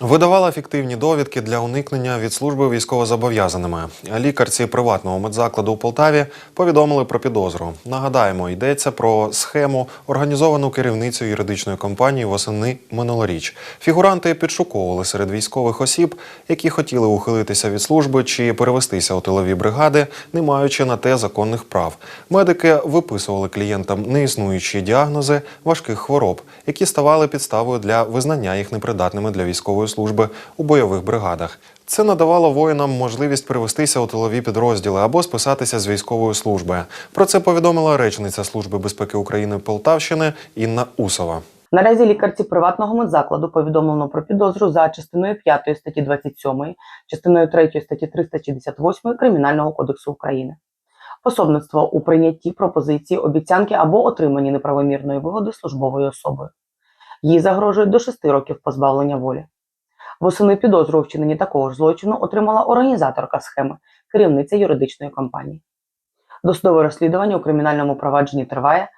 Видавала фіктивні довідки для уникнення від служби військовозобов'язаними. Лікарці приватного медзакладу у Полтаві повідомили про підозру. Нагадаємо, йдеться про схему, організовану керівницею юридичної компанії восени минулоріч. Фігуранти підшуковували серед військових осіб, які хотіли ухилитися від служби чи перевестися у тилові бригади, не маючи на те законних прав. Медики виписували клієнтам неіснуючі діагнози важких хвороб, які ставали підставою для визнання їх непридатними для військової служби у бойових бригадах. Це надавало воїнам можливість перевестися у тилові підрозділи або списатися з військової служби. Про це повідомила речниця Служби безпеки України Полтавщини Інна Усова. Наразі лікарці приватного медзакладу повідомлено про підозру за частиною 5 статті 27, частиною 3 статті 368 Кримінального кодексу України. Пособництво у прийнятті пропозиції, обіцянки або отриманні неправомірної вигоди службовою особою. Їй загрожує до 6 років позбавлення волі. Восени підозру у вчиненні такого ж злочину отримала організаторка схеми, керівниця юридичної компанії. Досудове розслідування у кримінальному провадженні триває.